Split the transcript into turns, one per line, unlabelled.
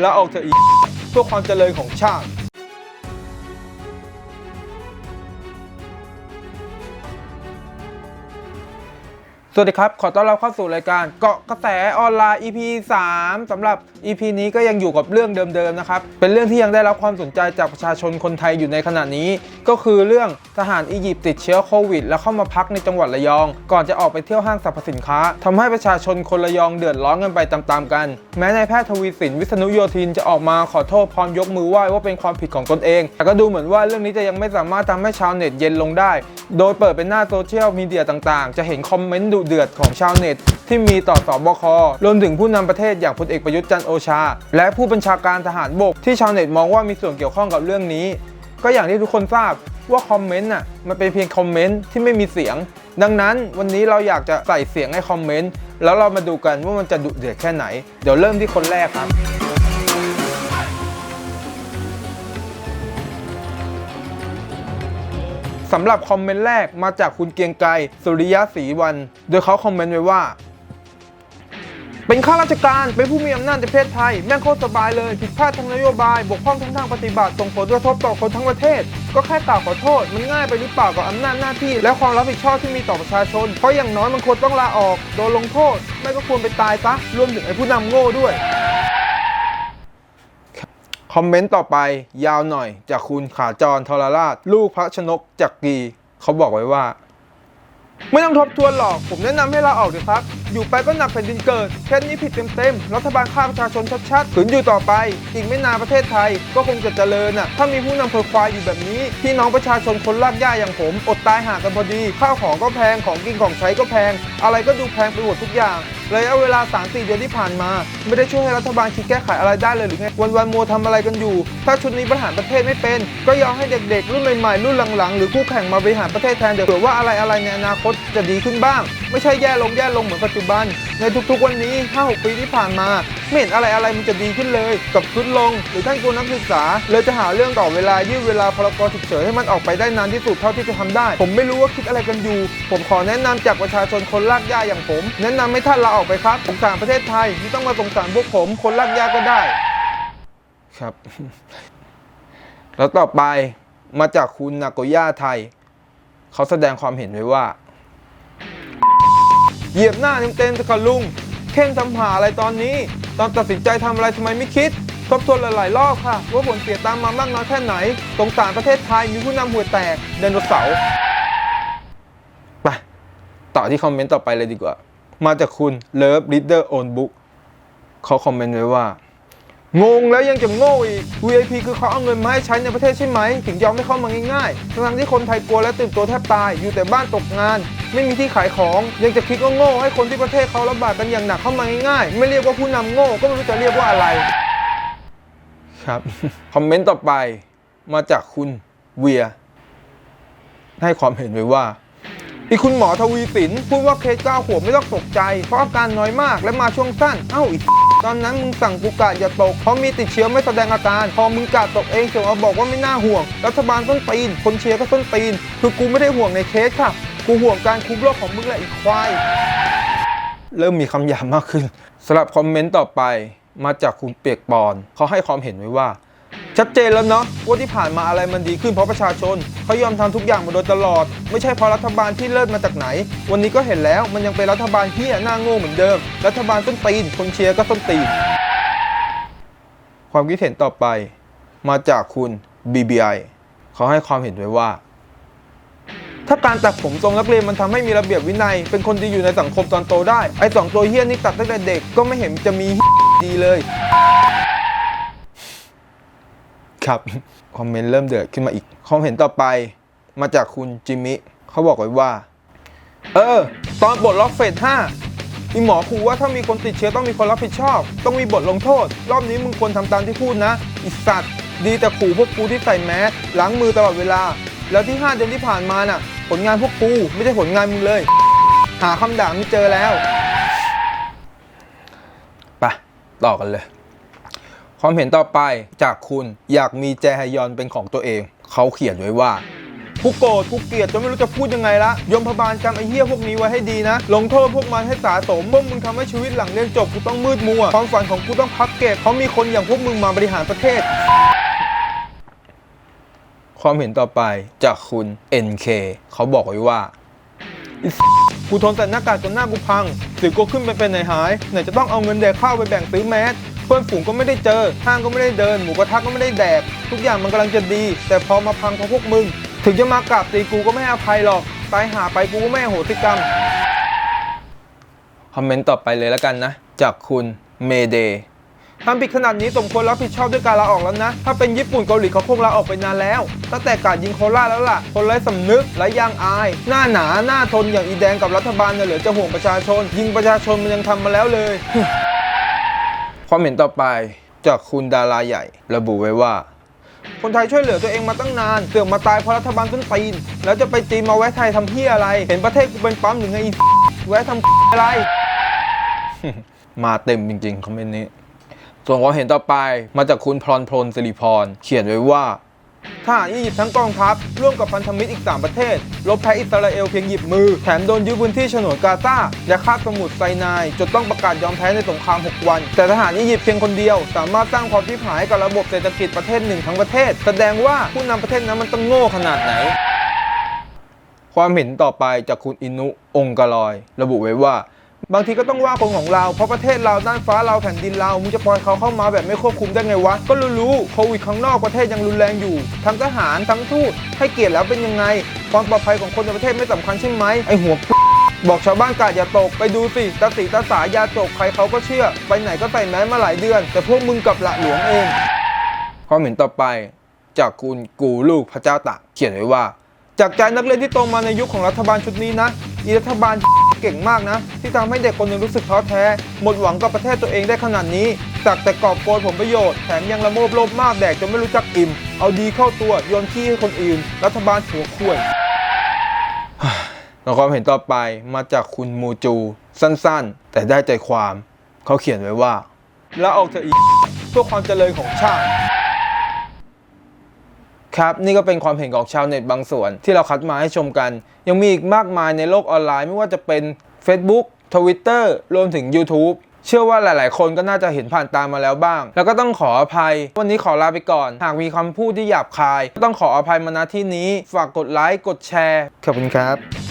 และออกจากอีเพื่อความเจริญของชาติ สวัสดีครับ ขอต้อนรับเข้าสู่รายการเกาะกระแสออนไลน์ EP 3สำหรับ EP นี้ก็ยังอยู่กับเรื่องเดิมๆนะครับ เป็นเรื่องที่ยังได้รับความสนใจจากประชาชนคนไทยอยู่ในขณะนี้ ก็คือเรื่องทหารอียิปต์ติดเชื้อโควิด แล้วเข้ามาพักในจังหวัดระยอง ก่อนจะออกไปเที่ยวห้างสรรพสินค้าทำให้ประชาชนคนระยองเดือดร้อนกันไปตามๆกัน แม้นายแพทย์ทวีสินวิษณุโยธินจะออกมาขอโทษพร้อมยกมือไหว้ว่าเป็นความผิดของตนเอง แต่ก็ดูเหมือนว่าเรื่องนี้จะยังไม่สามารถทำให้ชาวเน็ตเย็นลงได้ โดยเปิดเป็นหน้าโซเชียลมีเดียต่างๆ จะเห็นคอมเมนต์ดุเดือดของชาวเน็ต ที่มีต่อสอบครวมถึงผู้นำประเทศอย่างพลเอกประยุทธ์จันโอชา และผู้บัญชาการทหารบกที่ชาวเน็ตมองว่ามีส่วนเกี่ยวข้องกับเรื่องนี้ ก็อย่างที่ทุกคนทราบว่าคอมเมนต์น่ะมันเป็นเพียงคอมเมนต์ที่ไม่มีเสียง ดังนั้นวันนี้เราอยากจะใส่เสียงให้คอมเมนต์แล้วเรามาดูกันว่ามันจะดุเดือดแค่ไหน เดี๋ยวเริ่มที่คนแรกครับ สำหรับคอมเมนต์แรกมาจากคุณเกียงไกรสุริยะศรีวัน โดยเขาคอมเมนต์ไว้ว่า เป็นข้าราชการ เป็นผู้มีอำนาจในประเทศไทย แม่งโคตรสบายเลย ผิดพลาดทางนโยบาย บกพร่องทั้งทางปฏิบัติ ส่งผลกระทบต่อคนทั้งประเทศ ก็แค่กล่าวขอโทษ มันง่ายไปหรือเปล่ากับอำนาจหน้าที่ และความรับผิดชอบที่มีต่อประชาชน เพราะอย่างน้อยมันควรต้องลาออก โดนลงโทษ ไม่ก็ควรไปตายซะ รวมถึงไอ้ผู้นำโง่ด้วย คอมเมนต์ต่อไปยาวหน่อยจากคุณขาจรทรราช ลูกพระชนกจักรีเขาบอกไว้ว่า ไม่ต้องทบทวนหรอก ผมแนะนำให้ลาออกเถอะครับ อยู่ไปก็หนักแผ่นดินเกิดแค่นี้ผิดเต็มๆ รัฐบาลฆ่าประชาชนชัดๆขืนอยู่ต่อไป อีกไม่นานประเทศไทย ก็คงจะเจริญน่ะ ถ้ามีผู้นำเพอควายอยู่แบบนี้ พี่น้องประชาชนคนลากย่าอย่างผม อดตายหากันพอดี ข้าวของก็แพงของกินของใช้ก็แพงอะไรก็ดูแพงไปหมดทุกอย่างระยะเวลา 3-4 เดือนที่ผ่านมา ไม่ได้ช่วยให้รัฐบาลคิดแก้ไขอะไรได้เลยหรือไงวันๆมัวทำอะไรกันอยู่ ถ้าชุดนี้บริหารประเทศไม่เป็น ก็ยอมให้เด็กๆ รุ่นใหม่ๆรุ่นหลังๆ หรือคู่แข่งมาบริหารประเทศแทนเดี๋ยวเผื่อว่าอะไรๆในอนาคตจะดีขึ้นบ้างไม่ใช่แย่ลงแย่ลงเหมือนปัจจุบัน ในทุกๆวันนี้ 5-6 ปีที่ผ่านมา ไม่เห็นอะไรอะไรมันจะดีขึ้นเลยกับชุดลง หรือท่านครูนักศึกษาเลยจะหาเรื่องต่อเวลายืดเวลาพรกฉุกเฉินให้มันออกไปได้นานที่สุดเท่าที่จะทำได้ ผมไม่รู้ว่าคิดอะไรกันอยู่ ผมขอแนะนำจากประชาชนคนลากย่าอย่างผม แนะนำให้ท่านลาออกไปครับสงสารประเทศไทยไม่ต้องมาสงสารพวกผมคนลากย่าก็ได้ ครับ แล้วต่อไปมาจากคุณนาโกย่าไทย เขาแสดงความเห็นไว้ว่า เหยียบหน้าเต็มๆจะกับลุงเข่งทำหาอะไรตอนนี้ ตอนตัดสินใจทำอะไรทำไมไม่คิดทบทวนหลายๆรอบค่ะ ว่าผลเสียตามมามากน้อยแค่ไหนสงสารประเทศไทยมีผู้นำหัวแตกไดโนเสาร์ไปต่อที่คอมเมนต์ต่อไปเลยดีกว่า มาจากคุณ Love Reader Own Book เขาคอมเมนต์ไว้ว่างงแล้วยังจะโง่อีก VIP คือเขาเอาเงินมาให้ใช้ในประเทศใช่ไหม ถึงยอมให้เข้ามาง่ายๆทั้งที่คนไทยกลัวและตื่นตัวแทบตาย อยู่แต่บ้านตกงาน ไม่มีที่ขายของ ยังจะคิดว่าโง่ให้คนที่ประเทศเขาระบาดกันอย่างหนักเข้ามาง่ายๆไม่เรียกว่าผู้นำโง่ก็ไม่รู้จะเรียกว่าอะไร ครับ คอมเมนต์ต่อไปมาจากคุณเวีย ให้ความเห็นไว้ว่าอีกคุณหมอทวีสินพูดว่าเคสเก้าขวบไม่ต้องตกใจ เพราะอาการน้อยมากและมาช่วงสั้น เอ้าอีกตอนนั้นมึงสั่งกูกะอย่าตก เพราะมีติดเชื้อไม่แสดงอาการ พอมึงกะตกเองเสียงมาบอกว่าไม่น่าห่วง รัฐบาลต้นตีน คนเชียร์ก็ต้นตีน คือกูไม่ได้ห่วงในเคสค่ะ กูห่วงการคุมโรคของมึงแหละอีกควาย เริ่มมีคำหยาบมากขึ้นสำหรับคอมเมนต์ต่อไปมาจากคุณเปียกปอนเขาให้ความเห็นไว้ว่า ชัดเจนแล้วเนาะว่าที่ผ่านมาอะไรมันดีขึ้นเพราะประชาชนเขายอมทำทุกอย่างมาโดยตลอด ไม่ใช่เพราะรัฐบาลที่เลิศมาจากไหน วันนี้ก็เห็นแล้วมันยังเป็นรัฐบาลที่หน้าโง่เหมือนเดิม รัฐบาลต้นตีนคนเชียร์ก็ต้นตีน ความคิดเห็นต่อไป มาจากคุณ BBI เขาให้ความเห็นไว้ว่า ถ้าการตัดผมทรงนักเรียนมันทำให้มีระเบียบวินัย เป็นคนดีอยู่ในสังคมตอนโตได้ไอ้สองตัวเฮี้ยนี่ตัดตั้งแต่เด็กก็ไม่เห็นจะมีดีเลย ครับ คอมเมนต์เริ่มเดือดขึ้นมาอีกคอมเมนต่อไปมาจากคุณจิมมี่เขาบอกไว้ว่า เออ ตอนบทล็อกเฟส5มีหมอครูว่าถ้ามีคนติดเชื้อต้องมีคนรับผิดชอบ ต้องมีบทลงโทษ รอบนี้มึงควรทำตามที่พูดนะ อิสัตว์ดีแต่ขู่พวกกูที่ใส่แมสล้างมือตลอดเวลา แล้วที่ 5 เดือนที่ผ่านมาน่ะ ผลงานพวกกูไม่ใช่ผลงานมึงเลย หาคำด่าไม่เจอแล้วไปต่อกันเลย ความเห็นต่อไปจากคุณอยากมีแจฮยอนเป็นของตัวเอง เขาเขียนไว้ว่าผกูโกรธกูเกลียดจนไม่รู้จะพูดยังไงละยมพบาลจำไอ้เหี้ยพวกนี้ไว้ให้ดีนะ ลงโทษพวกมันให้สาสมพวกมึงทำให้ชีวิตหลังเรียนจบกูต้องมืดมัว ความฝันของกูต้องพับเก็บเพราะมีคนอย่างพวกมึงมาบริหารประเทศ ความเห็นต่อไปจากคุณ NK เขาบอกไว้ว่ากูทนแต่หน้ากากจนหน้ากูพังสิวกูขึ้นไปเป็นไหนหายไหนจะต้องเอาเงินแดกข้าวไปแบ่งซื้อแมสเพื่อนฝูงก็ไม่ได้เจอ ห้างก็ไม่ได้เดิน หมูกระทะก็ไม่ได้แดก ทุกอย่างมันกำลังจะดี แต่พอมาพังเพราะพวกมึง ถึงจะมากราบตีกูก็ไม่ให้อภัยหรอก ตายหาไปกูก็ไม่อโหสิกรรม คอมเมนต์ต่อไปเลยแล้วกันนะ จากคุณเมเดย์ ทำผิดขนาดนี้สมควรรับผิดชอบด้วยการลาออกแล้วนะ ถ้าเป็นญี่ปุ่นเกาหลีเขาคงลาออกไปนานแล้ว ตั้งแต่การยิงโคราชแล้วล่ะ คนไร้สำนึกไร้ยางอาย หน้าหนาหน้าทนอย่างอีแดงกับรัฐบาลเนี่ยเหลือจะห่วงประชาชน ยิงประชาชนมันยังทำมาแล้วเลย ความเห็นต่อไปจากคุณดาราใหญ่ ระบุไว้ว่า คนไทยช่วยเหลือตัวเองมาตั้งนานเสือกมาตายเพราะรัฐบาลต้นตีน แล้วจะไปจีนมาแวะไทยทำเพี้ยอะไร เห็นประเทศกูเป็นปั๊มหรือไงแวะทำอะไร มาเต็มจริงๆคอมเมนต์นี้ ส่วนความเห็นต่อไปมาจากคุณพรพลสิริพร เขียนไว้ว่าทหารอียิปต์ทั้งกองทัพ ร่วมกับพันธมิตรอีก 3 ประเทศลบแพ้อิสราเอลเพียงหยิบมือ แถมโดนยึดพื้นที่ฉนวนกาซาและคาบสมุทรไซนายจนต้องประกาศยอมแพ้ในสงคราม 6 วัน แต่ทหารอียิปต์เพียงคนเดียว สามารถสร้างความพิพายกับระบบเศรษฐกิจประเทศหนึ่งทั้งประเทศ แสดงว่าผู้นำประเทศนั้นมันต้องโง่ขนาดไหน ความเห็นต่อไปจากคุณอินุองกลอย ระบุไว้ว่า บางทีก็ต้องว่าคนของเรา เพราะประเทศเราด้านฟ้าเราแผ่นดินเรามึงจะปล่อยเขาเข้ามาแบบไม่ควบคุมได้ไงวะ ก็รู้ๆโควิดข้างนอกประเทศยังรุนแรงอยู่ ทั้งทหารทั้งทูตให้เกียรติแล้วเป็นยังไง ความปลอดภัยของคนในประเทศไม่สำคัญใช่ไหมไอหัวบอกชาวบ้านกาดอย่าตกไปดูสิตาสีตาสายาจกใครเขาก็เชื่อ ไปไหนก็ใส่แมสมาหลายเดือน แต่พวกมึงกลับละหลวงเองความเห็นต่อไป จากคุณกูลูกพระเจ้าตากเขียนไว้ว่า จากใจนักเรียนที่โตมาในยุคของรัฐบาลชุดนี้นะอีรัฐบาล เก่งมากนะ ที่ทำให้เด็กคนหนึ่งรู้สึกท้อแท้ หมดหวังกับประเทศตัวเองได้ขนาดนี้สักแต่กอบโกยผลประโยชน์แถมยังละโมบโลภมากแดกจนไม่รู้จักอิ่ม เอาดีเข้าตัวโยนขี้ให้คนอื่น รัฐบาลหัวข่วยแล้วความเห็นต่อไปมาจากคุณมูจู สั้นๆ แต่ได้ใจความ เขาเขียนไว้ว่า แล้วออกเถอะอีเพื่อความเจริญของชาติ ครับ นี่ก็เป็นความเห็นของชาวเน็ตบางส่วน ที่เราคัดมาให้ชมกัน ยังมีอีกมากมายในโลกออนไลน์ไม่ว่าจะเป็น Facebook Twitter รวมถึง YouTube เชื่อว่าหลาย ๆ คนก็น่าจะเห็นผ่านตามมาแล้วบ้าง แล้วก็ต้องขออภัย วันนี้ขอลาไปก่อน หากมีคำพูดที่หยาบคาย ก็ต้องขออภัยมาณที่นี้ ฝากกดไลค์ กดแชร์ ขอบคุณครับ